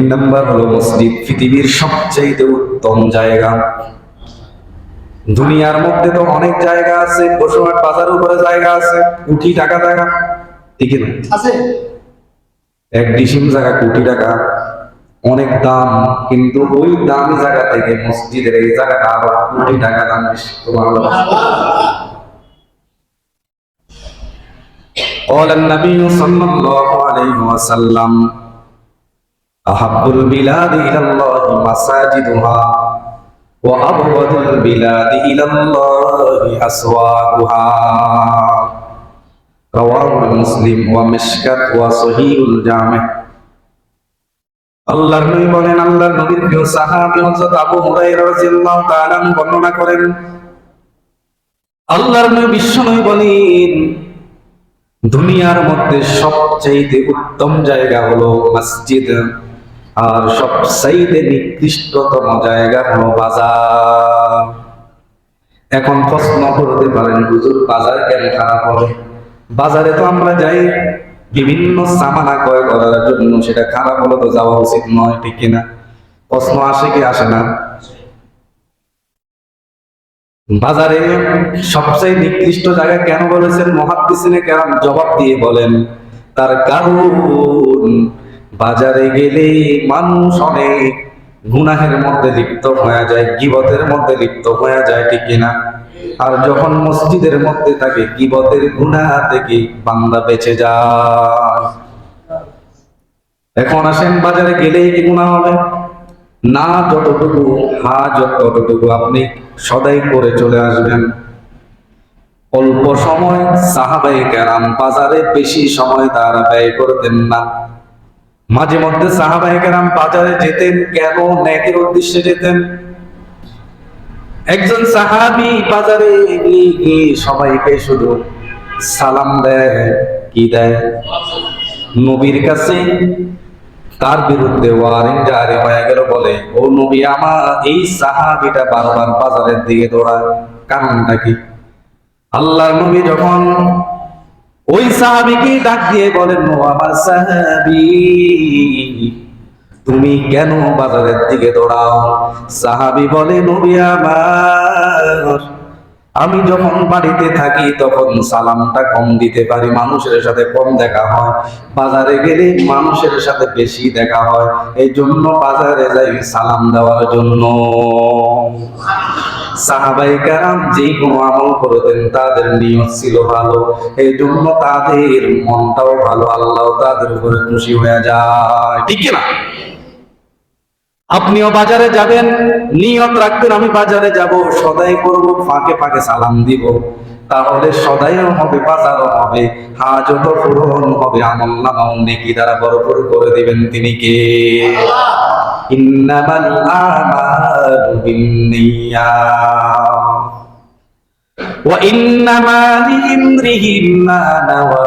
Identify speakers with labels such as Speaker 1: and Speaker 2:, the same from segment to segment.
Speaker 1: তিন নাম্বার হলো মসজিদ পৃথিবীর সবচেয়ে উত্তম জায়গা দুনিয়ার মধ্যে তো অনেক জায়গা আছে বসুরহাট বাজার উপরে জায়গা আছে কোটি টাকা জায়গা ঠিক না
Speaker 2: আছে
Speaker 1: এক ডিসিম জায়গা কোটি টাকা অনেক দাম কিন্তু ওই দামি জায়গা থেকে মসজিদের এই জায়গাটা আরো কোটি টাকা দাম বেশি সুবহানাল্লাহ। قال النبي صلى الله عليه وسلم আহাব্বুল বিলাদি ইলাল্লাহি মাসাজিদুহা ওয়া আবগাদুল বিলাদি ইলাল্লাহি আসওয়াকুহা। রাওয়াহুল মুসলিম ওয়া মিশকাত ওয়া সহিহুল জামি। আল্লাহর নবী বলেন, আল্লাহর নবীর প্রিয় সাহাবী হযরত আবু হুরায়রা রাদিয়াল্লাহু তাআলা বর্ণনা করেন, আল্লাহর নবী বিশ্ব নবী বলেন, দুনিয়ার মধ্যে সবচেয়ে উত্তম জায়গা হলো মসজিদ। আর সবচাইতে নিকৃষ্টতম জায়গা হলো বাজার। এখন প্রশ্ন করতে পারেন, হুজুর, বাজার কেন খারাপ হবে? বাজারে তো আমরা যাই, বিভিন্ন সামানা ক্রয় করার জন্য সেটা খারাপ হলে তো যাওয়া উচিত নয়, ঠিক কিনা? প্রশ্ন আসে কি আসে না? বাজারে সবচেয়ে নিকৃষ্ট জায়গা কেন বলেছেন? মহাদ্দিসিনে কেন জবাব দিয়ে বলেন, তার কারণ বাজারে গেলে মানুষ অনেক গুনাহের মধ্যে লিপ্ত হয়ে যায়, গিবতের মধ্যে লিপ্ত হয়ে যায়, ঠিক কিনা? আর যখন মসজিদের মধ্যে থাকে, গিবতের গুনাহ থেকে বান্দা বেঁচে যায়। এখন আসেন বাজারে গেলেই কি গুনাহ হবে? না যতটুকু, হা যতটুকু আপনি সদাই করে চলে আসবেন। অল্প সময় সাহাবাই কেরাম বাজারে বেশি সময় তারা ব্যয় করতেন না। মাঝে মধ্যে সাহাবাই কেরাম বাজারে যেতেন, কেন ন্যাকের উদ্দেশ্যে যেতেন? একজন সাহাবি বাজারে গিয়ে গিয়ে সবাইকে শুধু সালাম দেয়, কি দেয়? নবীর কাছে তার বিরুদ্ধে ওয়ারেন জারি হয়ে গেল, বলে, ও নবী আমার এই সাহাবিটা বারবার বাজারের দিকে দৌড়ায়, কারণটা কি? আল্লাহ নবী যখন ওই সাহাবিকে ডাক দিয়ে বলেন, ও আমার সাহাবি, তুমি কেন বাজারের দিকে দৌড়াও? সাহাবি বলে, নবী আমার, আমি যখন বাড়িতে থাকি তখন সালামটা কম দিতে পারি, মানুষের সাথে কম দেখা হয়। বাজারে গেলে মানুষের সাথে বেশি দেখা হয়। এই জন্য বাজারে যাই সালাম দেওয়ার জন্য। সাহাবাই কারাম যে কোনো আমল করতেন, তাদের নিয়ত ছিল ভালো। এই জন্য তাদের মনটাও ভালো, আল্লাহ তাদের উপরে খুশি হয়ে যায়। ঠিক না আপনিও বাজারে যাবেন, নিয়ত রাখবেন, আমি বাজারে যাব, সদাই করব, ফাঁকে ফাঁকে সালাম দিব। তাহলে সদাইও হবে, বাজারও হবে হাজত পূরণ হবে, আমল নামাও নেকি দ্বারা ভরপুর করে দিবেন তিনি কে? ইন্নামাল আমালু বিন্নিয়াত ওয়া ইন্নামা লিমরিহিম মা নাওয়া।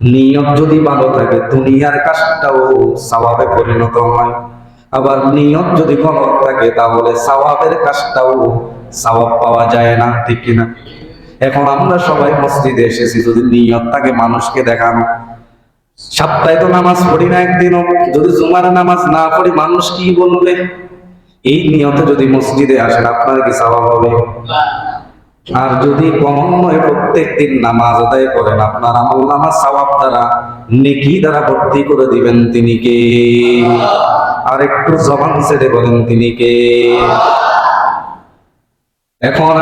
Speaker 1: নিয়ত যদি ভালো থাকে, দুনিয়ার কাজটাও সওয়াবে পরিণত হয়। আবার নিয়ত যদি গলত থাকে, তাহলে সওয়াবের কাজটাও সওয়াব পাওয়া যায় না, ঠিক কিনা? এখন আমরা সবাই মসজিদে এসেছি, যদি নিয়ত থাকে মানুষকে দেখানো। সপ্তাহে তো নামাজ পড়ি না একদিনও, যদি জুমার নামাজ না পড়ি, মানুষ কি বলবে? এই নিয়তে যদি মসজিদে আসেন, আপনার কি স্বভাব হবে? আর যদি ক্রমান্বয়ে প্রত্যেক দিন নামাজ আদায় করেন, আপনার আমল নামাজ সওয়াব দ্বারা, নেকি দ্বারা ভর্তি করে দিবেন তিনি কে? আর একটু জবান ছেড়ে বলেন তিনি কে? এখন